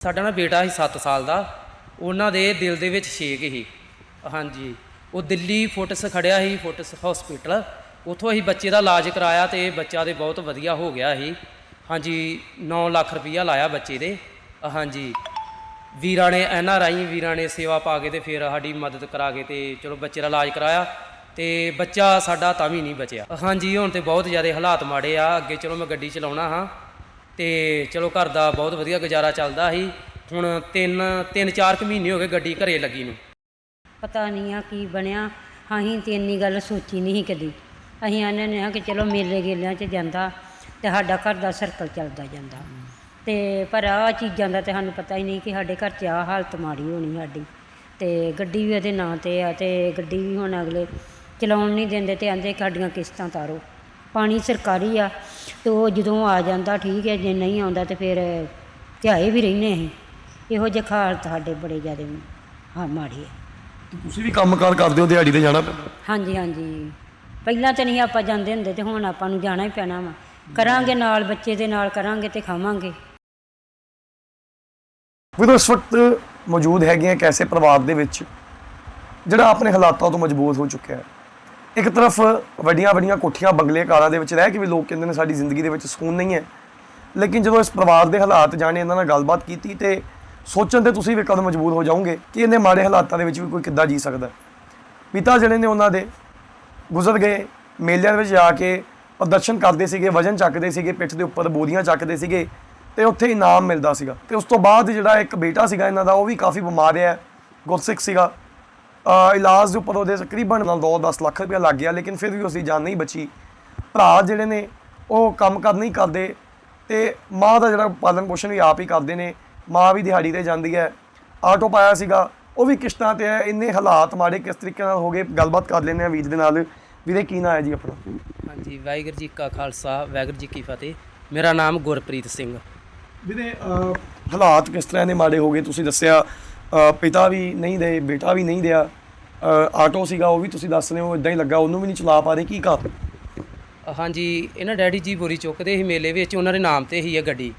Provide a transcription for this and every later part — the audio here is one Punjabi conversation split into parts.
ਸਾਡਾ ਨਾ ਬੇਟਾ ਸੀ 7 ਸਾਲ ਦਾ, ਉਹਨਾਂ ਦੇ ਦਿਲ ਦੇ ਵਿੱਚ ਛੇਕ ਸੀ। ਹਾਂਜੀ, ਉਹ ਦਿੱਲੀ ਫੋਟਸ ਖੜਿਆ ਸੀ, ਫੋਟਸ ਹਸਪੀਟਲ ਉੱਥੋਂ ਅਸੀਂ ਬੱਚੇ ਦਾ ਇਲਾਜ ਕਰਾਇਆ ਤੇ ਬੱਚਾ ਦੇ ਬਹੁਤ ਵਧੀਆ ਹੋ ਗਿਆ ਸੀ। ਹਾਂਜੀ 9 ਲੱਖ ਰੁਪਈਆ ਲਾਇਆ ਬੱਚੇ ਦੇ। ਹਾਂਜੀ, ਵੀਰਾਂ ਨੇ ਐਨ ਆਰ ਆਈ, ਵੀਰਾਂ ਨੇ ਸੇਵਾ ਪਾ ਕੇ ਤੇ ਫਿਰ ਸਾਡੀ ਮਦਦ ਕਰਾ ਕੇ ਤੇ ਚਲੋ ਬੱਚੇ ਦਾ ਇਲਾਜ ਕਰਾਇਆ ਤੇ ਬੱਚਾ ਸਾਡਾ ਤਾਂ ਵੀ ਨਹੀਂ ਬਚਿਆ। ਹਾਂਜੀ, ਹੁਣ ਤੇ ਬਹੁਤ ਜ਼ਿਆਦਾ ਹਾਲਾਤ ਮਾੜੇ ਆ। ਅੱਗੇ ਚਲੋ ਮੈਂ ਗੱਡੀ ਚਲਾਉਣਾ ਹਾਂ। ਤੇ ਚਲੋ ਘਰ ਦਾ ਬਹੁਤ ਵਧੀਆ ਗੁਜ਼ਾਰਾ ਚੱਲਦਾ ਸੀ। ਹੁਣ ਤਿੰਨ ਤਿੰਨ ਚਾਰ ਕੁ ਮਹੀਨੇ ਹੋ ਗਏ ਗੱਡੀ ਘਰੇ ਲੱਗੀ ਨੂੰ। ਪਤਾ ਨਹੀਂ ਆ ਕੀ ਬਣਿਆ। ਅਸੀਂ ਤੇ ਇੰਨੀ ਗੱਲ ਸੋਚੀ ਨਹੀਂ ਸੀ ਕਦੀ। ਅਸੀਂ ਆਨੇ ਨੇ ਆ ਕਿ ਚਲੋ ਮੇਲੇ ਗੇਲਿਆਂ 'ਚ ਜਾਂਦਾ ਤੇ ਸਾਡਾ ਘਰ ਦਾ ਸਰਕਲ ਚੱਲਦਾ ਜਾਂਦਾ। ਤੇ ਪਰ ਆ ਚੀਜ਼ਾਂ ਦਾ ਤੇ ਸਾਨੂੰ ਪਤਾ ਹੀ ਨਹੀਂ ਕਿ ਸਾਡੇ ਘਰ 'ਚ ਆ ਹਾਲਤ ਮਾੜੀ ਹੋਣੀ ਸਾਡੀ। ਤੇ ਗੱਡੀ ਵੀ ਉਹਦੇ ਨਾਂ ਤੇ ਆ ਤੇ ਗੱਡੀ ਵੀ ਹੁਣ ਅਗਲੇ ਚਲਾਉਣ ਨਹੀਂ ਦਿੰਦੇ ਤੇ ਆਂਦੇ ਸਾਡੀਆਂ ਕਿਸ਼ਤਾਂ ਤਾਰੋ। ਪਾਣੀ ਸਰਕਾਰੀ ਆ ਤੇ ਉਹ ਜਦੋਂ ਆ ਜਾਂਦਾ ਠੀਕ ਹੈ ਜੇ ਨਹੀਂ ਆਉਂਦਾ ਤੇ ਫਿਰ ਧਿਆਏ ਵੀ ਰਹਿੰਦੇ ਅਸੀਂ। ਇਹੋ ਜਿਹੇ ਹਾਲਤ ਸਾਡੇ ਬੜੇ ਜ਼ਿਆਦਾ ਹਾਂ ਮਾੜੀ ਹੈ ਤੁਸੀਂ ਵੀ ਕੰਮਕਾਰ ਕਰਦੇ ਹੋ ਦਿਹਾੜੀ ਤੇ ਜਾਣਾ ਪੈਂਦਾ? ਹਾਂਜੀ ਹਾਂਜੀ। ਪਹਿਲਾਂ ਤਾਂ ਨਹੀਂ ਆਪਾਂ ਜਾਂਦੇ ਹੁੰਦੇ ਤੇ ਹੁਣ ਆਪਾਂ ਨੂੰ ਜਾਣਾ ਹੀ ਪੈਣਾ ਵਾ। ਕਰਾਂਗੇ ਨਾਲ ਬੱਚੇ ਦੇ ਨਾਲ ਕਰਾਂਗੇ ਤੇ ਖਾਵਾਂਗੇ। ਵੀ ਇਸ ਵਕਤ ਮੌਜੂਦ ਹੈਗੇ ਆ ਇੱਕ ਐਸੇ ਪਰਿਵਾਰ ਦੇ ਵਿੱਚ ਜਿਹੜਾ ਆਪਣੇ ਹਾਲਾਤਾਂ ਤੋਂ ਮਜਬੂਰ ਹੋ ਚੁੱਕਿਆ ਹੈ? ਇੱਕ ਤਰਫ ਵੱਡੀਆਂ ਵੱਡੀਆਂ ਕੋਠੀਆਂ ਬੰਗਲੇ ਕਾਰਾਂ ਦੇ ਵਿੱਚ ਰਹਿ ਕੇ ਵੀ ਲੋਕ ਕਹਿੰਦੇ ਨੇ ਸਾਡੀ ਜ਼ਿੰਦਗੀ ਦੇ ਵਿੱਚ ਸਕੂਨ ਨਹੀਂ ਹੈ। ਲੇਕਿਨ ਜਦੋਂ ਇਸ ਪਰਿਵਾਰ ਦੇ ਹਾਲਾਤ ਜਾਣੇ, ਇਹਨਾਂ ਨਾਲ ਗੱਲਬਾਤ ਕੀਤੀ ਤੇ ਸੋਚਣ ਤੇ ਤੁਸੀਂ ਵੀ ਕਦਮ ਮਜਬੂਰ ਹੋ ਜਾਓਗੇ ਕਿ ਇਹਨੇ ਮਾੜੇ ਹਾਲਾਤਾਂ ਦੇ ਵਿੱਚ ਵੀ ਕੋਈ ਕਿੱਦਾਂ ਜੀ ਸਕਦਾ ਪਿਤਾ ਜਿਹੜੇ ਨੇ ਉਹਨਾਂ ਦੇ ਗੁਜ਼ਰ ਗਏ, ਮੇਲਿਆਂ ਦੇ ਵਿੱਚ ਜਾ ਕੇ ਪ੍ਰਦਰਸ਼ਨ ਕਰਦੇ ਸੀਗੇ, ਵਜਨ ਚੱਕਦੇ ਸੀਗੇ, ਪਿੱਠ ਦੇ ਉੱਪਰ ਬੋਰੀਆਂ ਚੱਕਦੇ ਸੀਗੇ ਤੇ ਉੱਥੇ ਇਨਾਮ ਮਿਲਦਾ ਸੀਗਾ। ਤੇ ਉਸ ਤੋਂ ਬਾਅਦ ਜਿਹੜਾ ਇੱਕ ਬੇਟਾ ਸੀਗਾ ਇਹਨਾਂ ਦਾ, ਉਹ ਵੀ ਕਾਫੀ ਬਿਮਾਰ ਹੈ ਗੁਰਸਿੱਖ ਸੀਗਾ। ਇਲਾਜ ਦੇ ਉੱਪਰ ਉਹਦੇ ਤਕਰੀਬਨ ਨਾਲ 2-10 ਲੱਖ ਰੁਪਇਆ ਲੱਗ ਗਿਆ ਲੇਕਿਨ ਫਿਰ ਵੀ ਉਸਦੀ ਜਾਨ ਨਹੀਂ ਬਚੀ। ਭਰਾ ਜਿਹੜੇ ਨੇ ਉਹ ਕੰਮ ਕਰ ਨਹੀਂ ਕਰਦੇ ਤੇ ਮਾਂ ਦਾ ਜਿਹੜਾ ਪਾਲਣ ਪੋਸ਼ਣ ਵੀ ਆਪ ਹੀ ਕਰਦੇ ਨੇ ਮਾਂ ਵੀ ਦਿਹਾੜੀ ਤੇ ਜਾਂਦੀ ਹੈ। ਆਟੋ ਪਾਇਆ ਸੀਗਾ ਉਹ ਵੀ ਕਿਸ਼ਤਾਂ ਤੇ ਹੈ ਇੰਨੇ ਹਾਲਾਤ ਮਾੜੇ ਕਿਸ ਤਰੀਕੇ ਨਾਲ ਹੋ ਗਏ ਗੱਲਬਾਤ ਕਰ ਲੈਂਦੇ ਆ ਵੀਰ ਦੇ ਨਾਲ। ਵੀਰੇ ਕੀ ਨਾਂ ਹੈ ਜੀ ਆਪਣਾ? ਹਾਂਜੀ ਵਾਹਿਗੁਰੂ ਜੀ ਕਾ ਖਾਲਸਾ ਵਾਹਿਗੁਰੂ ਜੀ ਕੀ ਫਤਿਹ। ਮੇਰਾ ਨਾਮ ਗੁਰਪ੍ਰੀਤ ਸਿੰਘ। ਵੀਰੇ ਹਾਲਾਤ ਕਿਸ ਤਰ੍ਹਾਂ ਦੇ ਮਾੜੇ ਹੋ ਗਏ ਤੁਸੀਂ ਦੱਸਿਆ ਪਿਤਾ ਵੀ ਨਹੀਂ ਦੇ ਬੇਟਾ ਵੀ ਨਹੀਂ ਦਿਆ। ਆਟੋ ਸੀਗਾ ਉਹ ਵੀ ਤੁਸੀਂ ਦੱਸ ਰਹੇ ਹੋ ਇਦਾਂ ਹੀ ਲੱਗਾ ਉਹਨੂੰ ਵੀ ਨਹੀਂ ਚਲਾ ਪਾ ਰਹੇ ਕੀ ਕਰ ਹਾਂਜੀ ਇਹਨਾਂ ਡੈਡੀ ਜੀ ਬੋਰੀ ਚੁੱਕਦੇ ਸੀ ਮੇਲੇ ਵਿੱਚ ਉਹਨਾਂ ਦੇ ਨਾਮ ਤੇ ਹੀ ਹੈ ਗੱਡੀ।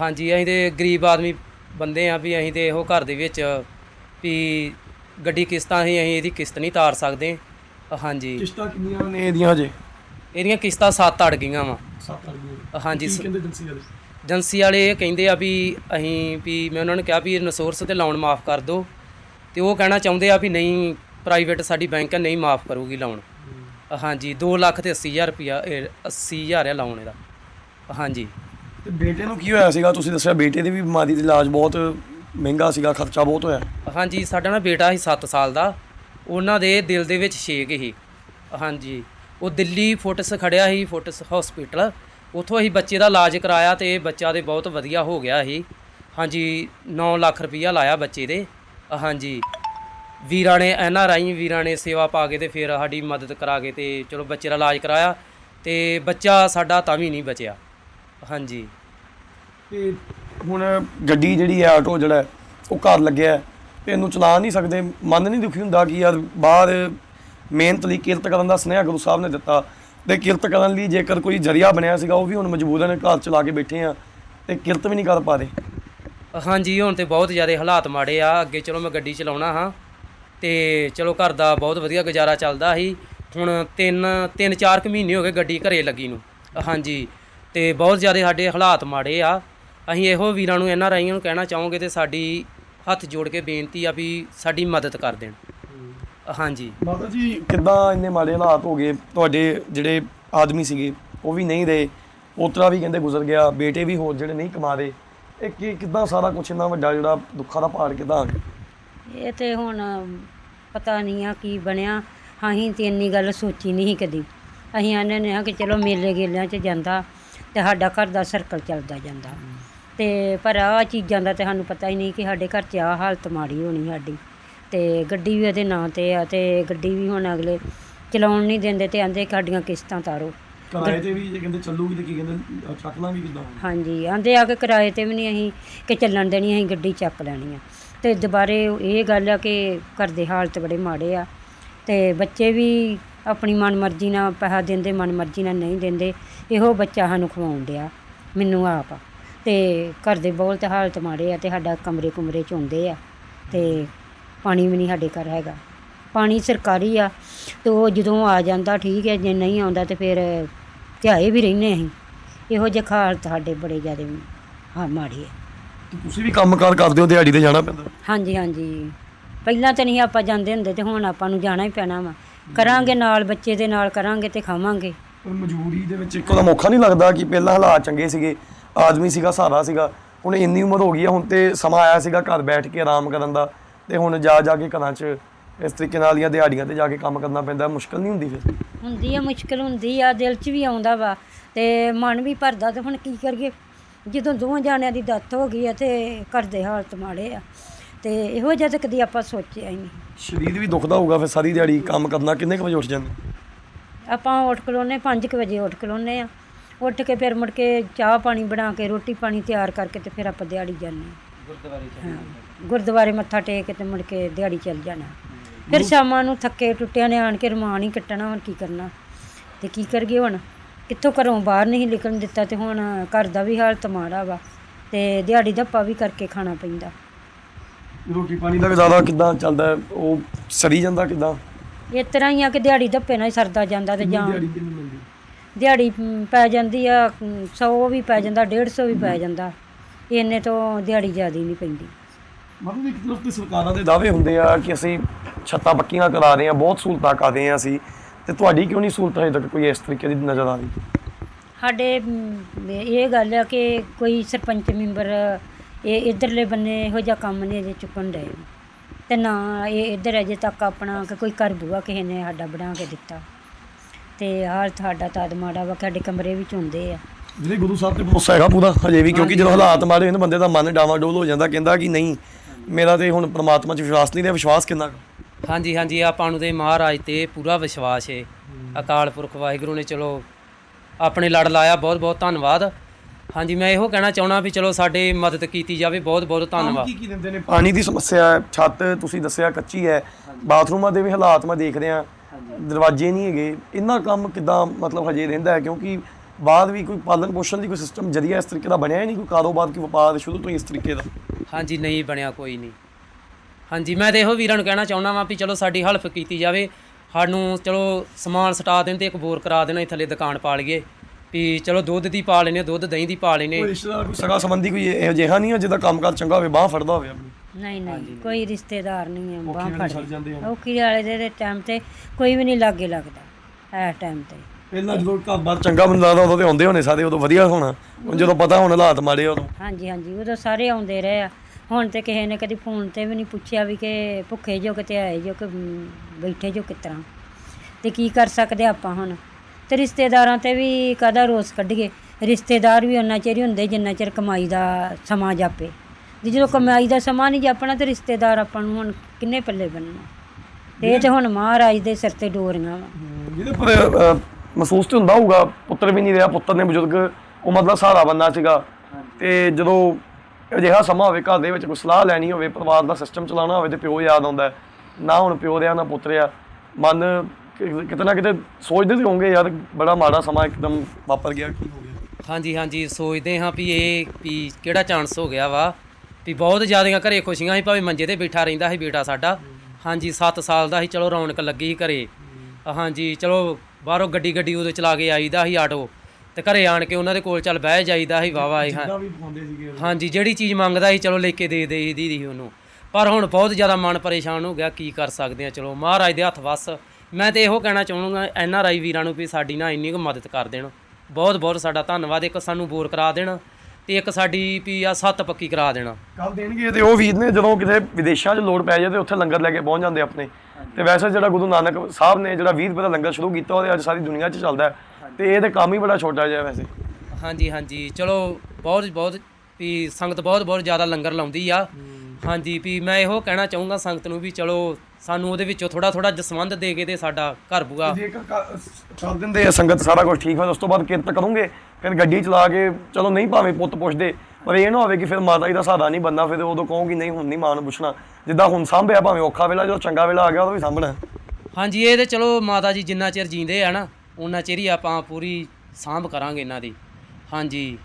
ਹਾਂਜੀ ਅਸੀਂ ਤੇ ਗਰੀਬ ਆਦਮੀ ਬੰਦੇ ਆ ਵੀ ਅਸੀਂ ਤੇ ਇਹੋ ਘਰ ਦੇ ਵਿੱਚ ਵੀ ਗੱਡੀ ਕਿਸ਼ਤਾਂ ਹੀ ਅਸੀਂ ਇਹਦੀ ਕਿਸ਼ਤ ਨਹੀਂ ਤਾਰ ਸਕਦੇ। ਹਾਂਜੀ। ਕਿਸ਼ਤਾਂ ਕਿੰਨੀਆਂ ਨੇ ਇਹਦੀਆਂ ਹਜੇ? ਇਹਦੀਆਂ ਕਿਸ਼ਤਾਂ ਸੱਤ ਅੜ ਗਈਆਂ ਵਾ। 7 ਰੁਪਏ ਹਾਂਜੀ ਸ- ਕਹਿੰਦੇ ਏਜੰਸੀ ਵਾਲੇ? ਏਜੰਸੀ ਵਾਲੇ ਇਹ ਕਹਿੰਦੇ ਆ ਵੀ ਅਸੀਂ ਵੀ ਮੈਂ ਉਹਨਾਂ ਨੂੰ ਕਿਹਾ ਵੀ ਰਿਸੋਰਸ ਤੇ ਲੋਨ ਮਾਫ ਕਰ ਦਿਓ। ਤੇ ਉਹ ਕਹਿਣਾ ਚਾਹੁੰਦੇ ਆ ਵੀ ਨਹੀਂ ਪ੍ਰਾਈਵੇਟ ਸਾਡੀ ਬੈਂਕ ਨਹੀਂ ਮਾਫ ਕਰੂਗੀ ਲੋਨ ਹਾਂਜੀ 2 ਲੱਖ ਤੇ 80000 ਰੁਪਿਆ 80000 ਹੈ ਲੋਨ ਇਹਦਾ। ਹਾਂਜੀ। ਤੇ ਬੇਟੇ ਨੂੰ ਕੀ ਹੋਇਆ ਸੀਗਾ? ਤੁਸੀਂ ਦੱਸਿਆ ਬੇਟੇ ਦੀ ਵੀ ਬਿਮਾਰੀ ਦਾ ਇਲਾਜ ਬਹੁਤ ਮਹਿੰਗਾ ਸੀਗਾ ਖਰਚਾ ਬਹੁਤ ਹੋਇਆ। ਹਾਂਜੀ ਸਾਡਾ ਨਾ ਬੇਟਾ ਸੀ 7 ਸਾਲ ਦਾ। ਉਹਨਾਂ ਦੇ ਦਿਲ ਦੇ ਵਿੱਚ ਛੇਕ ਸੀ। ਹਾਂਜੀ। ਉਹ ਦਿੱਲੀ ਫੋਟਸ ਖੜਿਆ ਸੀ ਫੋਟਸ ਹਸਪੀਟਲ ਉੱਥੋਂ ਅਸੀਂ ਬੱਚੇ ਦਾ ਇਲਾਜ ਕਰਾਇਆ ਤੇ ਬੱਚਾ ਦੇ ਬਹੁਤ ਵਧੀਆ ਹੋ ਗਿਆ ਸੀ। ਹਾਂਜੀ 9 ਲੱਖ ਰੁਪਈਆ ਲਾਇਆ ਬੱਚੇ ਦੇ। ਹਾਂਜੀ। ਵੀਰਾਂ ਨੇ ਐਨ ਆਰ ਆਈ ਵੀਰਾਂ ਨੇ ਸੇਵਾ ਪਾ ਕੇ ਤੇ ਫਿਰ ਸਾਡੀ ਮਦਦ ਕਰਾ ਕੇ ਤੇ ਚਲੋ ਬੱਚੇ ਦਾ ਇਲਾਜ ਕਰਾਇਆ ਤੇ ਬੱਚਾ ਸਾਡਾ ਤਾਂ ਵੀ ਨਹੀਂ ਬਚਿਆ। ਹਾਂਜੀ। ਤੇ ਹੁਣ ਗੱਡੀ ਜਿਹੜੀ ਹੈ ਆਟੋ ਜਿਹੜਾ ਹੈ, ਉਹ ਘਰ ਲੱਗਿਆ ਹੈ। ਤੇ ਇਹਨੂੰ ਚਲਾ ਨਹੀਂ ਸਕਦੇ ਮਨ ਨਹੀਂ ਦੁਖੀ ਹੁੰਦਾ ਕਿ ਯਾਰ ਬਾਹਰ ਮਿਹਨਤ ਲਈ ਕਿਰਤ ਕਰਨ ਦਾ ਸੁਨੇਹਾ ਗੁਰੂ ਸਾਹਿਬ ਨੇ ਦਿੱਤਾ। ਤੇ ਕਿਰਤ ਕਰਨ ਲਈ ਜੇਕਰ ਕੋਈ ਜਰੀਆ ਬਣਿਆ ਸੀਗਾ, ਉਹ ਵੀ ਹੁਣ ਮਜਬੂਰਨ ਘਰ ਚਲਾ ਕੇ ਬੈਠੇ ਆ ਤੇ ਕਿਰਤ ਵੀ ਨਹੀਂ ਕਰ ਪਾ ਰਹੇ। ਹਾਂਜੀ, ਹੁਣ ਤੇ ਬਹੁਤ ਜ਼ਿਆਦਾ ਹਾਲਾਤ ਮਾੜੇ ਆ। ਅੱਗੇ ਚਲੋ ਮੈਂ ਗੱਡੀ ਚਲਾਉਣਾ ਹਾਂ ਤੇ ਚਲੋ ਘਰ ਦਾ ਬਹੁਤ ਵਧੀਆ ਗੁਜ਼ਾਰਾ ਚੱਲਦਾ ਸੀ। ਹੁਣ ਤਿੰਨ ਤਿੰਨ, ਚਾਰ ਕੁ ਮਹੀਨੇ ਹੋ ਗਏ ਗੱਡੀ ਘਰੇ ਲੱਗੀ ਨੂੰ। ਹਾਂਜੀ, ਤੇ ਬਹੁਤ ਜ਼ਿਆਦਾ ਸਾਡੇ ਹਾਲਾਤ ਮਾੜੇ ਆ। ਅਸੀਂ ਇਹੋ ਵੀਰਾਂ ਨੂੰ, ਇਹਨਾਂ ਰਾਈਆਂ ਨੂੰ ਕਹਿਣਾ ਚਾਹੋਗੇ ਤੇ ਸਾਡੀ ਹੱਥ ਜੋੜ ਕੇ ਬੇਨਤੀ ਆ ਵੀ ਸਾਡੀ ਮਦਦ ਕਰ ਦੇਣ। ਹਾਂਜੀ। ਮਾਤਾ ਜੀ ਕਿੱਦਾਂ ਇੰਨੇ ਮਾੜੇ ਹਾਲਾਤ ਹੋ ਗਏ? ਤੁਹਾਡੇ ਜਿਹੜੇ ਆਦਮੀ ਸੀਗੇ ਉਹ ਵੀ ਨਹੀਂ ਰਹੇ। ਪੋਤਰਾ ਵੀ ਕਹਿੰਦੇ ਗੁਜ਼ਰ ਗਿਆ ਬੇਟੇ ਵੀ ਹੋਰ ਜਿਹੜੇ ਨਹੀਂ ਕਮਾ ਰਹੇ। ਇਹ ਕੀ ਕਿੱਦਾਂ ਸਾਰਾ ਕੁਝ ਇੰਨਾ ਵੱਡਾ ਜਿਹੜਾ ਦੁੱਖਾਂ ਦਾ ਪਹਾੜ ਕਿੱਦਾਂ ਆ ਗਿਆ? ਇਹ ਤੇ ਹੁਣ ਪਤਾ ਨਹੀਂ ਆ ਕੀ ਬਣਿਆ। ਅਸੀਂ ਤੇ ਇੰਨੀ ਗੱਲ ਸੋਚੀ ਨਹੀਂ ਸੀ ਕਦੀ। ਅਸੀਂ ਆਨੇ ਨੇ ਆ ਕਿ ਚਲੋ ਮੇਲੇ ਗੇਲਿਆਂ 'ਚ ਜਾਂਦਾ ਤੇ ਸਾਡਾ ਘਰ ਦਾ ਸਰਕਲ ਚੱਲਦਾ ਜਾਂਦਾ। ਤੇ ਪਰ ਆ ਚੀਜ਼ਾਂ ਦਾ ਤੇ ਸਾਨੂੰ ਪਤਾ ਹੀ ਨਹੀਂ ਕਿ ਸਾਡੇ ਘਰ 'ਚ ਆ ਹਾਲਤ ਮਾੜੀ ਹੋਣੀ ਸਾਡੀ। ਤੇ ਗੱਡੀ ਵੀ ਉਹਦੇ ਨਾਂ ਤੇ ਆ ਤੇ ਗੱਡੀ ਵੀ ਹੁਣ ਅਗਲੇ ਚਲਾਉਣ ਨਹੀਂ ਦਿੰਦੇ ਤੇ ਆਂਦੇ ਸਾਡੀਆਂ ਕਿਸ਼ਤਾਂ ਤਾਰੋ। ਕਿਰਾਏ ਤੇ ਵੀ ਜੇ ਕਹਿੰਦੇ ਚੱਲੂਗੀ ਤੇ ਕੀ ਕਹਿੰਦੇ ਚੱਕ ਲਾਂਗੇ ਕਿੱਦਾਂ ਹਾਂਜੀ ਆਂਦੇ ਆ ਕਿ ਕਿਰਾਏ ਤੇ ਵੀ ਨਹੀਂ ਅਸੀਂ ਕਿ ਚੱਲਣ ਦੇਣੀ ਅਸੀਂ ਗੱਡੀ ਚੱਕ ਲੈਣੀ ਆ। ਤੇ ਦੁਬਾਰੇ ਇਹ ਗੱਲ ਆ ਕਿ ਘਰ ਦੇ ਹਾਲਤ ਬੜੇ ਮਾੜੇ ਆ ਤੇ ਬੱਚੇ ਵੀ ਆਪਣੀ ਮਨਮਰਜ਼ੀ ਨਾਲ ਪੈਸਾ ਦਿੰਦੇ ਮਨਮਰਜ਼ੀ ਨਾਲ ਨਹੀਂ ਦਿੰਦੇ ਇਹੋ ਬੱਚਾ ਸਾਨੂੰ ਖਵਾਉਣ ਡਿਆ ਮੈਨੂੰ ਆਪ। ਤੇ ਘਰ ਦੇ ਬੋਲ ਤੇ ਹਾਲਤ ਮਾੜੇ ਆ ਤੇ ਸਾਡਾ ਕਮਰੇ ਕੁਮਰੇ ਚ ਆਉਂਦੇ ਆ ਤੇ ਪਾਣੀ ਵੀ ਨਹੀਂ ਸਾਡੇ ਘਰ ਹੈਗਾ। ਪਾਣੀ ਸਰਕਾਰੀ ਆ ਤੇ ਉਹ ਜਦੋਂ ਆ ਜਾਂਦਾ ਠੀਕ ਹੈ ਜੇ ਨਹੀਂ ਆਉਂਦਾ ਤੇ ਫਿਰ ਧਿਆਏ ਵੀ ਰਹਿੰਦੇ ਅਸੀਂ। ਇਹੋ ਜਿਹੇ ਹਾਲਤ ਸਾਡੇ ਬੜੇ ਜ਼ਿਆਦਾ ਹਾਂ ਮਾੜੇ ਆ। ਤੇ ਤੁਸੀਂ ਵੀ ਕੰਮਕਾਰ ਕਰਦੇ ਹੋ ਦਿਹਾੜੀ ਤੇ ਜਾਣਾ ਪੈਂਦਾ? ਹਾਂਜੀ ਹਾਂਜੀ। ਪਹਿਲਾਂ ਤਾਂ ਨਹੀਂ ਆਪਾਂ ਜਾਂਦੇ ਹੁੰਦੇ ਤੇ ਹੁਣ ਆਪਾਂ ਨੂੰ ਜਾਣਾ ਹੀ ਪੈਣਾ ਵਾ। ਕਰਾਂਗੇ ਨਾਲ ਬੱਚੇ ਦੇ ਨਾਲ ਕਰਾਂਗੇ ਤੇ ਖਾਵਾਂਗੇ। ਪਰ ਮਜਬੂਰੀ ਦੇ ਵਿੱਚ ਇੱਕੋ ਦਾ ਮੌਕਾ ਨਹੀਂ ਲੱਗਦਾ ਕਿ ਪਹਿਲਾਂ ਹਾਲਾਤ ਚੰਗੇ ਸੀਗੇ ਆਦਮੀ ਸੀਗਾ ਸਹਾਰਾ ਸੀਗਾ। ਹੁਣ ਇੰਨੀ ਉਮਰ ਹੋ ਗਈ ਹੈ ਹੁਣ ਤੇ ਸਮਾਂ ਆਇਆ ਸੀਗਾ ਘਰ ਬੈਠ ਕੇ ਆਰਾਮ ਕਰਨ ਦਾ। ਤੇ ਹੁਣ ਜਾ ਜਾ ਕੇ ਘਰਾਂ 'ਚ ਇਸ ਤਰੀਕੇ ਨਾਲ ਦੀਆਂ ਦਿਹਾੜੀਆਂ ਤੇ ਜਾ ਕੇ ਕੰਮ ਕਰਨਾ ਪੈਂਦਾ ਮੁਸ਼ਕਲ ਨਹੀਂ ਹੁੰਦੀ ਫਿਰ? ਹੁੰਦੀ ਆ ਮੁਸ਼ਕਲ ਹੁੰਦੀ ਆ ਦਿਲ 'ਚ ਵੀ ਆਉਂਦਾ ਵਾ ਤੇ ਮਨ ਵੀ ਭਰਦਾ ਤੇ ਹੁਣ ਕੀ ਕਰੀਏ? ਜਦੋਂ ਦੋਵਾਂ ਜਾਣਿਆਂ ਦੀ ਦੱਤ ਹੋ ਗਈ ਆ ਤੇ ਘਰ ਦੇ ਹਾਲਤ ਮਾੜੇ ਆ ਤੇ ਇਹੋ ਜਿਹਾ ਤਾਂ ਕਦੀ ਆਪਾਂ ਸੋਚਿਆ ਹੀ ਨਹੀਂ। ਸਰੀਰ ਵੀ ਦੁਖਦਾ ਹੋਊਗਾ ਫਿਰ ਸਾਰੀ ਦਿਹਾੜੀ ਕੰਮ ਕਰਨਾ ਕਿੰਨੇ ਕੁ ਵਜੇ ਉੱਠ ਜਾਂਦੇ? ਆਪਾਂ ਉੱਠ ਖਲੋਨੇ 5 ਵਜੇ ਉੱਠ ਖਲੋਨੇ ਆ। ਉੱਠ ਕੇ ਫਿਰ ਮੁੜ ਕੇ ਚਾਹ ਪਾਣੀ ਬਣਾ ਕੇ ਰੋਟੀ ਪਾਣੀ ਤਿਆਰ ਕਰਕੇ ਤੇ ਫਿਰ ਆਪਾਂ ਦਿਹਾੜੀ ਜਾਂਦੇ ਗੁਰਦੁਆਰੇ ਚ ਹਾਂ। ਗੁਰਦੁਆਰੇ ਮੱਥਾ ਟੇਕ ਕੇ ਤੇ ਮੁੜ ਕੇ ਦਿਹਾੜੀ ਚੱਲ ਜਾਣਾ। ਫਿਰ ਸ਼ਾਮਾਂ ਨੂੰ ਥੱਕੇ ਟੁੱਟਿਆਂ ਨੇ ਆਣ ਕੇ ਰਮਾਨ ਹੀ ਕੱਟਣਾ ਹੁਣ ਕੀ ਕਰਨਾ? ਤੇ ਕੀ ਕਰਗੇ ਹੁਣ? ਕਿੱਥੋਂ ਘਰੋਂ ਬਾਹਰ ਨਹੀਂ ਨਿਕਲਣ ਦਿੱਤਾ ਤੇ ਹੁਣ ਘਰ ਦਾ ਵੀ ਹਾਲਤ ਮਾੜਾ ਵਾ ਤੇ ਦਿਹਾੜੀ ਧੱਪਾ ਵੀ ਕਰਕੇ ਖਾਣਾ ਪੈਂਦਾ। ਰੋਟੀ ਪਾਣੀ ਦਾ ਜ਼ਿਆਦਾ ਕਿੱਦਾਂ ਚੱਲਦਾ? ਉਹ ਸਰੀ ਜਾਂਦਾ ਕਿੱਦਾਂ? ਇਸ ਤਰ੍ਹਾਂ ਹੀ ਆ ਕਿ ਦਿਹਾੜੀ ਧੱਪੇ ਨਾਲ ਹੀ ਸਰਦਾ ਜਾਂਦਾ ਤੇ ਜਾਂ ਦਿਹਾੜੀ ਕਿੰਨੀ ਮਿਲਦੀ? ਦਿਹਾੜੀ ਮ, ਪੈ ਜਾਂਦੀ ਆ 100 ਵੀ ਪੈ ਜਾਂਦਾ 150 ਵੀ ਪੈ ਜਾਂਦਾ। ਇੰਨੇ ਤੋਂ ਦਿਹਾੜੀ ਜ਼ਿਆਦਾ ਨਹੀਂ ਪੈਂਦੀ। ਮਤਲਬ ਇੱਕ ਤਰਫ ਤੇ ਸਰਕਾਰਾਂ ਦੇ ਦਾਅਵੇ ਹੁੰਦੇ ਆ ਕਿ ਅਸੀਂ ਛੱਤਾਂ ਪੱਕੀਆਂ ਕਰਾ ਰਹੇ ਹਾਂ ਬਹੁਤ ਸਹੂਲਤਾਂ ਕਰ ਰਹੇ ਹਾਂ ਅਸੀਂ। ਤੇ ਤੁਹਾਡੀ ਕਿਉਂ ਨਹੀਂ ਸਹੂਲਤ ਹਜੇ ਤੱਕ ਕੋਈ ਇਸ ਤਰੀਕੇ ਦੀ ਨਜ਼ਰ ਆ ਰਹੀ? ਸਾਡੇ ਮ, ਇਹ ਗੱਲ ਆ ਕਿ ਕੋਈ ਸਰਪੰਚ ਮੈਂਬਰ ਇਹ ਇਧਰਲੇ ਬੰਨੇ ਇਹੋ ਜਿਹਾ ਕੰਮ ਨਹੀਂ ਅਜੇ ਚੁੱਕਣ ਡਏ। ਤੇ ਨਾ ਇਹ ਇਧਰ ਅਜੇ ਤੱਕ ਆਪਣਾ ਕਿ ਕੋਈ ਘਰ ਬੂਆ ਕਿਸੇ ਨੇ ਸਾਡਾ ਬਣਾ ਕੇ ਦਿੱਤਾ। ਤੇ ਹਾਲਤ ਸਾਡਾ ਤਦ ਮਾੜਾ ਵਾ ਕਿ ਸਾਡੇ ਕਮਰੇ ਵਿੱਚ ਹੁੰਦੇ ਆ। ਜਿਹੜੇ ਗੁਰੂ ਸਾਹਿਬ ਤੇ ਭਰੋਸਾ ਹੈਗਾ ਪੂਰਾ ਹਜੇ ਵੀ ਕਿਉਂਕਿ ਜਦੋਂ ਹਾਲਾਤ ਮਾੜੇ ਹੋਣ ਬੰਦੇ ਦਾ ਮਨ ਡਾਵਾਡੋਲ ਹੋ ਜਾਂਦਾ ਕਹਿੰਦਾ ਕਿ ਨਹੀਂ ਮੇਰਾ ਤੇ ਹੁਣ ਪ੍ਰਮਾਤਮਾ 'ਚ ਵਿਸ਼ਵਾਸ ਨਹੀਂ ਰਿਹਾ। ਵਿਸ਼ਵਾਸ ਕਿੰਨਾ ਕੁ? ਹਾਂਜੀ ਹਾਂਜੀ ਆਪਾਂ ਨੂੰ ਤੇ ਮਹਾਰਾਜ ਤੇ ਪੂਰਾ ਵਿਸ਼ਵਾਸ ਏ। ਅਕਾਲ ਪੁਰਖ ਵਾਹਿਗੁਰੂ ਨੇ ਚਲੋ ਆਪਣੇ ਲੜ ਲਾਇਆ। ਬਹੁਤ ਬਹੁਤ ਧੰਨਵਾਦ। ਹਾਂਜੀ ਮੈਂ ਇਹੋ ਕਹਿਣਾ ਚਾਹਣਾ ਵੀ ਚਲੋ ਸਾਡੇ ਮਦਦ ਕੀਤੀ ਜਾਵੇ। ਬਹੁਤ ਬਹੁਤ ਧੰਨਵਾਦ। ਕੀ ਕੀ ਦਿੰਦੇ ਨੇ? ਪਾਣੀ ਦੀ ਸਮੱਸਿਆ ਹੈ। ਛੱਤ ਤੁਸੀਂ ਦੱਸਿਆ ਕੱਚੀ ਹੈ। ਬਾਥਰੂਮਾਂ ਦੇ ਵੀ ਹਾਲਾਤ ਮੈਂ ਦੇਖ ਰਿਹਾ। ਦਰਵਾਜ਼ੇ ਨਹੀਂ ਹੈਗੇ। ਇੰਨਾ ਕੰਮ ਕਿਦਾਂ ਮਤਲਬ ਹਜੇ ਰਹਿੰਦਾ ਹੈ? ਕਿਉਂਕਿ ਬਾਅਦ ਵੀ ਕੋਈ ਪਾਲਣ ਪੋਸ਼ਣ ਦੀ ਕੋਈ ਸਿਸਟਮ ਜਰੀਆ ਇਸ ਤਰੀਕੇ ਦਾ ਬਣਿਆ ਹੀ ਨਹੀਂ ਕੋਈ ਕਾਰੋਬਾਰ ਕੋਈ ਵਪਾਰ ਸ਼ੁਰੂ ਤੋਂ ਹੀ ਇਸ ਤਰੀਕੇ ਦਾ। ਹਾਂਜੀ ਨਹੀਂ ਬਣਿਆ ਕੋਈ ਨਹੀਂ। ਹਾਂਜੀ ਮੈਂ ਤੇ ਇਹੋ ਵੀਰਾਂ ਨੂੰ ਕਹਿਣਾ ਚਾਹੁੰਦਾ ਵਾਂ ਵੀ ਚਲੋ ਸਾਡੀ ਹੈਲਪ ਕੀਤੀ ਜਾਵੇ। ਸਾਨੂੰ ਚਲੋ ਸਮਾਨ ਸਟਾ ਦੇਣ ਤੇ ਇੱਕ ਬੋਰ ਕਰਾ ਦੇਣਾ ਥੱਲੇ ਦੁਕਾਨ ਪਾ ਲਈਏ। ਵੀ ਚਲੋ ਦੁੱਧ ਦੀ ਪਾ ਲੈਨੇ ਦੁੱਧ ਦਹੀਂ ਦੀ ਪਾ ਲੈਨੇ ਕੋਈ ਰਿਸ਼ਤੇਦਾਰ ਕੋਈ ਸਗਾ ਸੰਬੰਧੀ ਕੋਈ ਇਹੋ ਜਿਹਾ ਨਹੀਂ ਹੈ ਜਿਹਦਾ ਕੰਮਕਾਰ ਚੰਗਾ ਹੋਵੇ ਬਾਹ ਫੜਦਾ ਹੋਵੇ ਆਪਣੀ। ਨਹੀਂ ਨਹੀਂ ਕੋਈ ਰਿਸ਼ਤੇਦਾਰ ਨਹੀਂ ਹੈ ਬਾਹ ਫੜ ਜਾਂਦੇ ਆ। ਔਖੀ ਵਾਲੇ ਦੇ ਟਾਈਮ ਤੇ ਕੋਈ ਵੀ ਨਹੀਂ ਲਾਗੇ ਲੱਗਦਾ ਇਸ ਟਾਈਮ ਤੇ। ਪਹਿਲਾਂ ਜਦੋਂ ਘਰ-ਬਾਰ ਚੰਗਾ ਬੰਦਾ ਲੱਗਦਾ ਉਦੋਂ ਤੇ ਆਉਂਦੇ ਹੋਣੇ ਸਾਰੇ ਉਦੋਂ ਵਧੀਆ ਹੋਣਾ। ਹੁਣ ਜਦੋਂ ਪਤਾ ਹੁਣ ਹਾਲਾਤ ਮਾੜੇ ਉਦੋਂ। ਹਾਂਜੀ ਹਾਂਜੀ ਉਦੋਂ ਸਾਰੇ ਆਉਂਦੇ ਰਹੇ ਆ। ਹੁਣ ਤੇ ਕਿਸੇ ਨੇ ਕਦੀ ਫੋਨ ਤੇ ਵੀ ਨਹੀਂ ਪੁੱਛਿਆ ਵੀ ਕਿ ਭੁੱਖੇ ਜੋ ਕਿਤੇ ਆਏ ਜੋ ਕਿ ਬੈਠੇ ਜੋ ਕਿਸ ਤਰ੍ਹਾਂ। ਤੇ ਕੀ ਕਰ ਸਕਦੇ ਆਪਾਂ ਹੁਣ? ਤੇ ਰਿਸ਼ਤੇਦਾਰਾਂ ਤੇ ਵੀ ਕਾਹਦਾ ਰੋਸ ਕੱਢੀਏ? ਰਿਸ਼ਤੇਦਾਰ ਵੀ ਉਹਨਾਂ ਚਿਰ ਹੀ ਹੁੰਦੇ ਜਿੰਨਾ ਚਿਰ ਕਮਾਈ ਦਾ ਸਮਾਂ ਜਾਪੇ। ਜੇ ਜਦੋਂ ਕਮਾਈ ਦਾ ਸਮਾਂ ਨਹੀਂ ਜਾਪਣਾ ਤੇ ਰਿਸ਼ਤੇਦਾਰ ਆਪਾਂ ਨੂੰ ਹੁਣ ਕਿੰਨੇ ਪੱਲੇ ਬੰਨਣਾ। ਤੇ ਇਹ ਤੇ ਹੁਣ ਮਹਾਰਾਜ ਦੇ ਸਿਰ ਤੇ ਡੋਰੀਆਂ ਵਾ। ਜਿਹਦੇ ਪਰ ਅਹ, ਮਹਿਸੂਸ ਤੇ ਹੁੰਦਾ ਹੋਊਗਾ ਪੁੱਤਰ ਵੀ ਨਹੀਂ ਰਿਹਾ ਪੁੱਤਰ ਨੇ ਬਜ਼ੁਰਗ ਉਮਰ ਦਾ ਸਹਾਰਾ ਬੰਨਾ ਸੀਗਾ। ਤੇ ਜਦੋਂ ਅਜਿਹਾ ਸਮਾਂ ਹੋਵੇ ਘਰ ਦੇ ਵਿੱਚ ਕੋਈ ਸਲਾਹ ਲੈਣੀ ਹੋਵੇ ਪਰਿਵਾਰ ਦਾ ਸਿਸਟਮ ਚਲਾਉਣਾ ਹੋਵੇ ਤੇ ਪਿਓ ਯਾਦ ਆਉਂਦਾ। ਨਾ ਹੁਣ ਪਿਓ ਰਿਹਾ ਨਾ ਪੁੱਤ ਰਿਹਾ। ਮਨ ਕਿਤੇ ਨਾ ਕਿਤੇ ਸੋਚਦੇ ਤੇ ਹੋਣਗੇ ਯਾਰ ਬੜਾ ਮਾੜਾ ਸਮਾਂ ਇੱਕਦਮ ਵਾਪਰ ਗਿਆ ਕੀ ਹੋ ਗਿਆ। ਹਾਂਜੀ ਹਾਂਜੀ ਸੋਚਦੇ ਹਾਂ ਵੀ ਇਹ ਵੀ ਕਿਹੜਾ ਚਾਂਸ ਹੋ ਗਿਆ ਵਾ। ਵੀ ਬਹੁਤ ਜ਼ਿਆਦੀਆਂ ਘਰੇ ਖੁਸ਼ੀਆਂ ਸੀ ਭਾਵੇਂ ਮੰਜੇ ਤੇ ਬੈਠਾ ਰਹਿੰਦਾ ਸੀ ਬੇਟਾ ਸਾਡਾ। ਹਾਂਜੀ 7 ਸਾਲ ਦਾ ਸੀ ਚਲੋ ਰੌਣਕ ਲੱਗੀ ਸੀ ਘਰੇ। ਹਾਂਜੀ ਚਲੋ ਬਾਹਰੋਂ ਗੱਡੀ ਗੱਡੀ ਉਦੋਂ ਚਲਾ ਕੇ ਆਈਦਾ ਸੀ ਆਟੋ ਤੇ ਘਰੇ ਆਣ ਕੇ ਉਹਨਾਂ ਦੇ ਕੋਲ ਚੱਲ ਬਹਿ ਜਾਈਦਾ ਸੀ ਵਾਵਾ ਹਾਂ ਵੀ ਪਾਉਂਦੇ ਸੀਗੇ ਹਾਂਜੀ ਜਿਹੜੀ ਚੀਜ਼ ਮੰਗਦਾ ਸੀ ਚਲੋ ਲੈ ਕੇ ਦੇ ਦੇਈਦੀ ਸੀ ਉਹਨੂੰ। ਪਰ ਹੁਣ ਬਹੁਤ ਜ਼ਿਆਦਾ ਮਨ ਪਰੇਸ਼ਾਨ ਹੋ ਗਿਆ ਕੀ ਕਰ ਸਕਦੇ ਆ ਚਲੋ ਮਹਾਰਾਜ ਦੇ ਹੱਥ ਵਸ। ਮੈਂ ਤੇ ਇਹੋ ਕਹਿਣਾ ਚਾਹੂੰਗਾ ਐਨ ਆਰ ਆਈ ਵੀਰਾਂ ਨੂੰ ਵੀ ਸਾਡੀ ਨਾ ਇੰਨੀ ਕੁ ਮਦਦ ਕਰ ਦੇਣ। ਬਹੁਤ ਬਹੁਤ ਸਾਡਾ ਧੰਨਵਾਦ ਇੱਕ ਸਾਨੂੰ ਬੋਰ ਕਰਾ ਦੇਣ ਤੇ ਇੱਕ ਸਾਡੀ ਵੀ ਆ ਸੱਤ ਪੱਕੀ ਕਰਾ ਦੇਣਾ। ਕੱਲ ਦੇਣਗੇ ਤੇ ਉਹ ਵੀਰ ਨੇ ਜਦੋਂ ਕਿਤੇ ਵਿਦੇਸ਼ਾਂ 'ਚ ਲੋੜ ਪੈ ਜਾਏ ਤੇ ਉੱਥੇ ਲੰਗਰ ਲੈ ਕੇ ਪਹੁੰਚ ਜਾਂਦੇ ਆਪਣੇ। ਤੇ ਵੈਸੇ ਜਿਹੜਾ ਗੁਰੂ ਨਾਨਕ ਸਾਹਿਬ ਨੇ ਜਿਹੜਾ 20 ਰੁਪਏ ਦਾ ਲੰਗਰ ਸ਼ੁਰੂ ਕੀਤਾ ਉਹਦੇ ਅੱਜ ਸਾਰੀ ਦੁਨੀਆ 'ਚ ਚੱਲਦਾ ਹੈ। ਤੇ ਇਹ ਤੇ ਕੰਮ ਹੀ ਬੜਾ ਛੋਟਾ ਜਿਹਾ ਵੈਸੇ। ਹਾਂਜੀ ਹਾਂਜੀ। ਚਲੋ ਬਹੁਤ ਬਹੁਤ ਵੀ ਸੰਗਤ ਬਹੁਤ ਬਹੁਤ ਜ਼ਿਆਦਾ ਲੰਗਰ ਲਾਉਂਦੀ ਆ। ਹਾਂਜੀ ਵੀ ਮੈਂ ਇਹੋ ਕਹਿਣਾ ਚਾਹੂੰਗਾ ਸੰਗਤ ਨੂੰ ਵੀ ਚਲੋ ਸਾਨੂੰ ਉਹਦੇ ਵਿੱਚੋਂ ਥੋੜਾ ਥੋੜਾ ਜਸਵੰਦ ਦੇ ਕੇ ਤੇ ਸਾਡਾ ਘਰ ਬੂਗਾ ਜੇਕਰ ਕ- ਚੱਲ ਦਿੰਦੇ ਆ ਸੰਗਤ ਸਾਰਾ ਕੁਝ ਠੀਕ ਹੋਇਆ ਉਸ ਤੋਂ ਬਾਅਦ ਕਿਰਤ ਕਰੂੰਗੇ ਫਿਰ ਗੱਡੀ ਚਲਾ ਕੇ ਚਲੋ ਨਹੀਂ ਭਾਵੇਂ ਪੁੱਤ ਪੁੱਛਦੇ ਪਰ ਇਹ ਨਾ ਹੋਵੇ ਕਿ ਫਿਰ ਮਾਤਾ ਜੀ ਦਾ ਸਹਾਰਾ ਨਹੀਂ ਬੰਦਾ ਫਿਰ ਉਦੋਂ ਕਹੂੰਗੀ ਨਹੀਂ ਹੁਣ ਨਹੀਂ ਮਾਂ ਨੂੰ ਪੁੱਛਣਾ। ਜਿੱਦਾਂ ਹੁਣ ਸਾਂਭਿਆ ਭਾਵੇਂ ਔਖਾ ਵੇਲਾ ਜਦੋਂ ਚੰਗਾ ਵੇਲਾ ਆ ਗਿਆ ਉਦੋਂ ਵੀ ਸਾਂਭਣਾ। ਹਾਂਜੀ ਇਹ ਤੇ ਚਲੋ ਮਾਤਾ ਜੀ ਜਿੰਨਾ ਚਿਰ ਜੀਂਦੇ ਆ ਨਾ ਉਹਨਾਂ ਚਿਰ ਹੀ ਆਪਾਂ ਪੂਰੀ ਸਾਂਭ ਕਰਾਂਗੇ ਇਹਨਾਂ ਦੀ। ਹਾਂਜੀ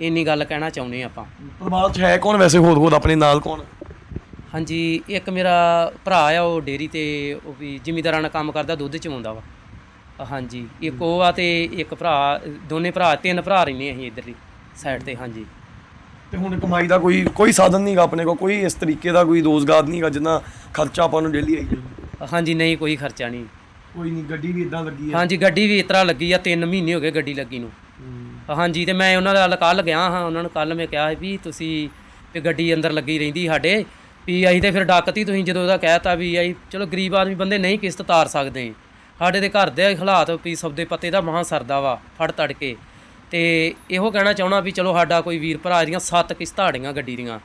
ਇੰਨੀ ਗੱਲ ਕਹਿਣਾ ਚਾਹੁੰਦੇ ਆਪਾਂ। ਪਰਿਵਾਰ 'ਚ ਹੈ ਕੌਣ ਵੈਸੇ? ਹੋਰ ਹੋਰ ਆਪਣੇ ਨਾਲ ਕੌਣ? ਹਾਂਜੀ ਇੱਕ ਮੇਰਾ ਭਰਾ ਆ ਉਹ ਡੇਰੀ ਤੇ ਉਹ ਵੀ ਜ਼ਿਮੀਂਦਾਰਾਂ ਨਾਲ ਕੰਮ ਕਰਦਾ ਦੁੱਧ ਚਵਾਉਂਦਾ ਵਾ। ਹਾਂਜੀ ਇੱਕ ਉਹ ਆ ਤੇ ਇੱਕ ਭਰਾ ਦੋਨੇ ਭਰਾ ਤਿੰਨ ਭਰਾ ਰਹਿੰਦੇ ਅਸੀਂ ਇੱਧਰਲੀ ਸਾਈਡ ਤੇ ਹਾਂਜੀ। ਤੇ ਹੁਣ ਕਮਾਈ ਦਾ ਕੋਈ ਕੋਈ ਸਾਧਨ ਨਹੀਂਗਾ ਆਪਣੇ ਕੋਲ ਕੋਈ ਇਸ ਤਰੀਕੇ ਦਾ ਕੋਈ ਰੋਜ਼ਗਾਰ ਨਹੀਂਗਾ ਜਿੰਨਾ ਖਰਚਾ ਆਪਾਂ ਨੂੰ ਡੇਲੀ ਆਈ ਜਾਵੇ ਹਾਂਜੀ ਨਹੀਂ ਕੋਈ ਖਰਚਾ ਨਹੀਂ। ਕੋਈ ਨਹੀਂ ਗੱਡੀ ਵੀ ਇਦਾਂ ਲੱਗੀ ਹਾਂਜੀ ਗੱਡੀ ਵੀ ਇਸ ਤਰ੍ਹਾਂ ਲੱਗੀ ਆ 3 ਮਹੀਨੇ ਹੋ ਗਏ ਗੱਡੀ ਲੱਗੀ ਨੂੰ। ਹਾਂਜੀ ਤੇ ਮੈਂ ਉਹਨਾਂ ਦਾ ਕੱਲ ਗਿਆ ਹਾਂ ਉਹਨਾਂ ਨੂੰ ਕੱਲ ਮੈਂ ਕਿਹਾ ਸੀ ਵੀ ਤੁਸੀਂ ਵੀ ਗੱਡੀ ਅੰਦਰ ਲੱਗੀ ਰਹਿੰਦੀ ਸਾਡੇ। ਵੀ ਅਸੀਂ ਤੇ ਫਿਰ ਡੱਕਤੀ ਤੁਸੀਂ ਜਦੋਂ ਉਹਦਾ ਕਹਿਤਾ ਵੀ ਅਸੀਂ ਚਲੋ ਗਰੀਬ ਆਦਮੀ ਬੰਦੇ ਨਹੀਂ ਕਿਸ਼ਤ ਤਾਰ ਸਕਦੇ। ਸਾਡੇ ਦੇ ਘਰ ਦੇ ਹਾਲਾਤ ਵੀ ਸੌਦੇ ਪੱਤੇ ਦਾ ਮਹਾਂ ਸਰਦਾ ਵਾ ਫੜ ਤੜ ਕੇ। ਤੇ ਇਹੋ ਕਹਿਣਾ ਚਾਹਣਾ ਵੀ ਚਲੋ ਸਾਡਾ ਕੋਈ ਵੀਰ ਭਰਾ ਦੀਆਂ ਸੱਤ ਕਿਸ਼ਤਾਂ ਆੜੀਆਂ ਗੱਡੀ ਦੀਆਂ।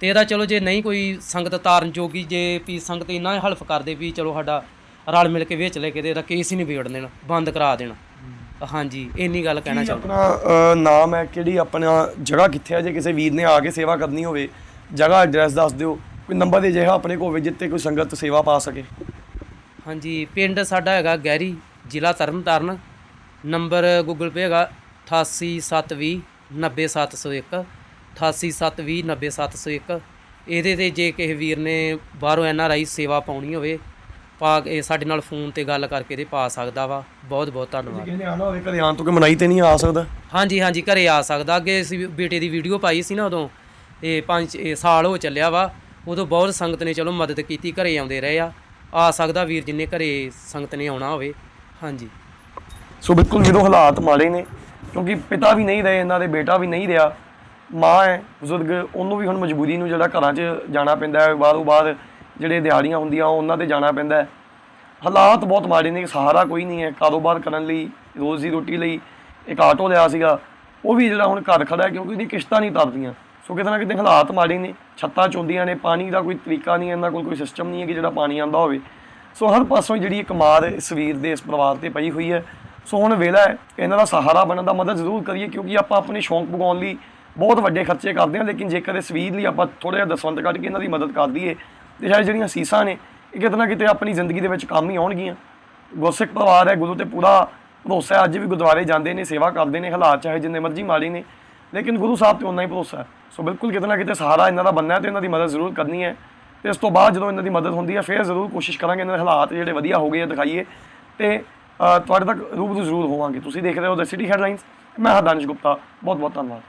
ਤੇ ਇਹਦਾ ਚਲੋ ਜੇ ਨਹੀਂ ਕੋਈ ਸੰਗਤ ਤਾਰਨ ਜੋਗੀ ਜੇ ਵੀ ਸੰਗਤ ਇੰਨਾ ਹਲਫ ਕਰਦੇ ਵੀ ਚਲੋ ਸਾਡਾ ਰਲ ਮਿਲ ਕੇ ਵਿੱਚ ਲੈ ਕੇ ਤੇ ਇਹਦਾ ਕੇਸ ਹੀ ਨਹੀਂ ਵੇੜ ਦੇਣਾ ਬੰਦ ਕਰਾ ਦੇਣਾ। ਹਾਂਜੀ ਇੰਨੀ ਗੱਲ ਕਹਿਣਾ ਚਾਹੁੰਦਾ। ਆਪਣਾ ਨਾਮ ਹੈ ਕਿਹੜੀ ਆਪਣਾ ਜਗ੍ਹਾ ਕਿੱਥੇ ਹੈ? ਜੇ ਕਿਸੇ ਵੀਰ ਨੇ ਆ ਕੇ ਸੇਵਾ ਕਰਨੀ ਹੋਵੇ ਜਗ੍ਹਾ ਐਡਰੈਸ ਦੱਸ ਦਿਓ ਕੋਈ ਨੰਬਰ ਦੇ ਜਿਹਾ ਆਪਣੇ ਕੋਲ ਹੋਵੇ ਜਿੱਤੇ ਕੋਈ ਸੰਗਤ ਸੇਵਾ ਪਾ ਸਕੇ। ਹਾਂਜੀ ਪਿੰਡ ਸਾਡਾ ਹੈਗਾ ਗਹਿਰੀ ਜ਼ਿਲ੍ਹਾ ਤਰਨਤਾਰਨ ਨੰਬਰ ਗੂਗਲ ਪੇ ਹੈਗਾ 88720 90701 88720 90701 ਇਹਦੇ ਤੇ ਜੇ ਕਿਸੇ ਵੀਰ ਨੇ ਬਾਹਰੋਂ ਐਨ ਆਰ ਆਈ ਸੇਵਾ ਪਾਉਣੀ ਹੋਵੇ ਪਾ ਕੇ ਸਾਡੇ ਨਾਲ ਫੋਨ ਤੇ ਗੱਲ ਕਰਕੇ ਤੇ ਪਾ ਸਕਦਾ ਵਾ। ਬਹੁਤ ਬਹੁਤ ਧੰਨਵਾਦ। ਨੇ ਆਣਾ ਹੋਵੇ? ਘਰੇ ਆਉਣ ਤੋਂ ਕਿ ਮਨਾਈ ਤੇ ਨਹੀਂ ਆ ਸਕਦਾ? ਹਾਂਜੀ ਹਾਂਜੀ ਘਰੇ ਆ ਸਕਦਾ। ਅੱਗੇ ਅਸੀਂ ਬੇਟੇ ਦੀ ਵੀਡੀਓ ਪਾਈ ਸੀ ਨਾ ਉਦੋਂ ਤੇ ਪੰਜ ਇਹ ਸਾਲ ਹੋ ਚੱਲਿਆ ਵਾ। ਉਦੋਂ ਬਹੁਤ ਸੰਗਤ ਨੇ ਚਲੋ ਮਦਦ ਕੀਤੀ ਘਰੇ ਆਉਂਦੇ ਰਹੇ ਆ। ਆ ਸਕਦਾ ਵੀਰ ਜਿੰਨੇ ਘਰੇ ਸੰਗਤ ਨੇ ਆਉਣਾ ਹੋਵੇ। ਹਾਂਜੀ। ਸੋ ਬਿਲਕੁਲ ਵੀਰੋ ਹਾਲਾਤ ਮਾੜੇ ਨੇ ਕਿਉਂਕਿ ਪਿਤਾ ਵੀ ਨਹੀਂ ਰਹੇ, ਇਹਨਾਂ ਦੇ ਬੇਟਾ ਵੀ ਨਹੀਂ ਰਿਹਾ, ਮਾਂ ਹੈ, ਬਜ਼ੁਰਗ, ਉਹਨੂੰ ਵੀ ਹੁਣ ਮਜਬੂਰੀ ਨੂੰ ਜਿਹੜਾ ਘਰਾਂ 'ਚ ਜਾਣਾ ਪੈਂਦਾ ਹੈ, ਬਾਹਰੋਂ ਬਾਹਰ ਜਿਹੜੇ ਦਿਹਾੜੀਆਂ ਹੁੰਦੀਆਂ ਉਹਨਾਂ ਤੇ ਜਾਣਾ ਪੈਂਦਾ ਹੈ। ਹਾਲਾਤ ਬਹੁਤ ਮਾੜੇ ਨੇ, ਸਹਾਰਾ ਕੋਈ ਨਹੀਂ ਹੈ, ਕਾਰੋਬਾਰ ਕਰਨ ਲਈ, ਰੋਜ਼ ਦੀ ਰੋਟੀ ਲਈ, ਇੱਕ ਆਟੋ ਲਿਆ ਸੀਗਾ, ਉਹ ਵੀ ਜਿਹੜਾ ਹੁਣ ਘਰ ਖੜਾ ਹੈ, ਕਿਉਂਕਿ ਉਹਦੀ ਕਿਸ਼ਤਾਂ ਨਹੀਂ ਤਰਦੀਆਂ। ਸੋ ਕਿਤੇ ਨਾ ਕਿਤੇ ਹਾਲਾਤ ਮਾੜੇ ਨੇ, ਛੱਤਾਂ ਚੁੰਦੀਆਂ ਨੇ, ਪਾਣੀ ਦਾ ਕੋਈ ਤਰੀਕਾ ਨਹੀਂ, ਇਹਨਾਂ ਕੋਲ ਕੋਈ ਸਿਸਟਮ ਨਹੀਂ ਹੈ ਕਿ ਜਿਹੜਾ ਪਾਣੀ ਆਂਦਾ ਹੋਵੇ। ਸੋ ਹਰ ਪਾਸੋਂ ਜਿਹੜੀ ਇੱਕ ਮਾਰ ਇਸ ਵੀਰ ਦੇ, ਇਸ ਪਰਿਵਾਰ ਤੇ ਪਈ ਹੋਈ ਹੈ ਸੋ ਹੁਣ ਵੇਲਾ ਹੈ ਇਹਨਾਂ ਦਾ ਸਹਾਰਾ ਬਣਨ ਦਾ ਮਦਦ ਜ਼ਰੂਰ ਕਰੀਏ, ਕਿਉਂਕਿ ਆਪਾਂ ਆਪਣੇ ਸ਼ੌਂਕ ਪਗਾਉਣ ਲਈ ਬਹੁਤ ਵੱਡੇ ਖਰਚੇ ਕਰਦੇ ਹਾਂ, ਲੇਕਿਨ ਜੇਕਰ ਇਸ ਵੀਰ ਲਈ ਆਪਾਂ ਥੋੜਾ ਜਿਹਾ ਦਸਵੰਦ ਕੱਢ ਕੇ ਇਹਨਾਂ ਦੀ ਮਦਦ ਕਰ ਦਈਏ, ਤੇ ਸ਼ਾਇਦ ਜਿਹੜੀਆਂ ਸੀਸਾਂ ਨੇ, ਇਹ ਕਿਤੇ ਨਾ ਕਿਤੇ ਆਪਣੀ ਜ਼ਿੰਦਗੀ ਦੇ ਵਿੱਚ ਕੰਮ ਹੀ ਆਉਣਗੀਆਂ। ਗੁਰਸਿੱਖ ਪਰਿਵਾਰ ਹੈ, ਗੁਰੂ ਤੇ ਪੂਰਾ ਭਰੋਸਾ ਹੈ, ਅੱਜ ਵੀ ਗੁਰਦੁਆਰੇ ਜਾਂਦੇ ਨੇ, ਸੇਵਾ ਕਰਦੇ ਨੇ, ਹਾਲਾਤ ਚਾਹੇ ਜਿੰਨੇ ਮਰਜ਼ੀ ਮਾੜੇ ਨੇ, ਲੇਕਿਨ ਗੁਰੂ ਸਾਹਿਬ ਤੇ ਉਨਾ ਹੀ ਭਰੋਸਾ ਹੈ। ਸੋ ਬਿਲਕੁਲ ਕਿਤੇ ਨਾ ਕਿਤੇ ਸਹਾਰਾ ਇਹਨਾਂ ਦਾ ਬੰਨਣਾ ਹੈ ਤੇ ਇਹਨਾਂ ਦੀ ਮਦਦ ਜ਼ਰੂਰ ਕਰਨੀ ਹੈ। ਤੇ ਇਸ ਤੋਂ ਬਾਅਦ ਜਦੋਂ ਇਹਨਾਂ ਦੀ ਮਦਦ ਹੁੰਦੀ ਹੈ, ਫਿਰ ਜ਼ਰੂਰ ਕੋਸ਼ਿਸ਼ ਕਰਾਂਗੇ ਇਹਨਾਂ ਦੇ ਹਾਲਾਤ ਜਿਹੜੇ ਵਧੀਆ ਹੋ ਗਏ ਆ, ਦਿਖਾਈਏ। ਤੇ ਤੁਹਾਡੇ ਤੱਕ ਰੂਬਰੂ ਜ਼ਰੂਰ ਹੋਵਾਂਗੇ। ਤੁਸੀਂ ਦੇਖ ਰਹੇ ਹੋ ਦ ਸਿਟੀ ਹੈਡਲਾਈਨਸ ਮੈਂ ਹਾਂ ਦਾਨਿਸ਼ ਗੁਪਤਾ। ਬਹੁਤ ਬਹੁਤ ਧੰਨਵਾਦ।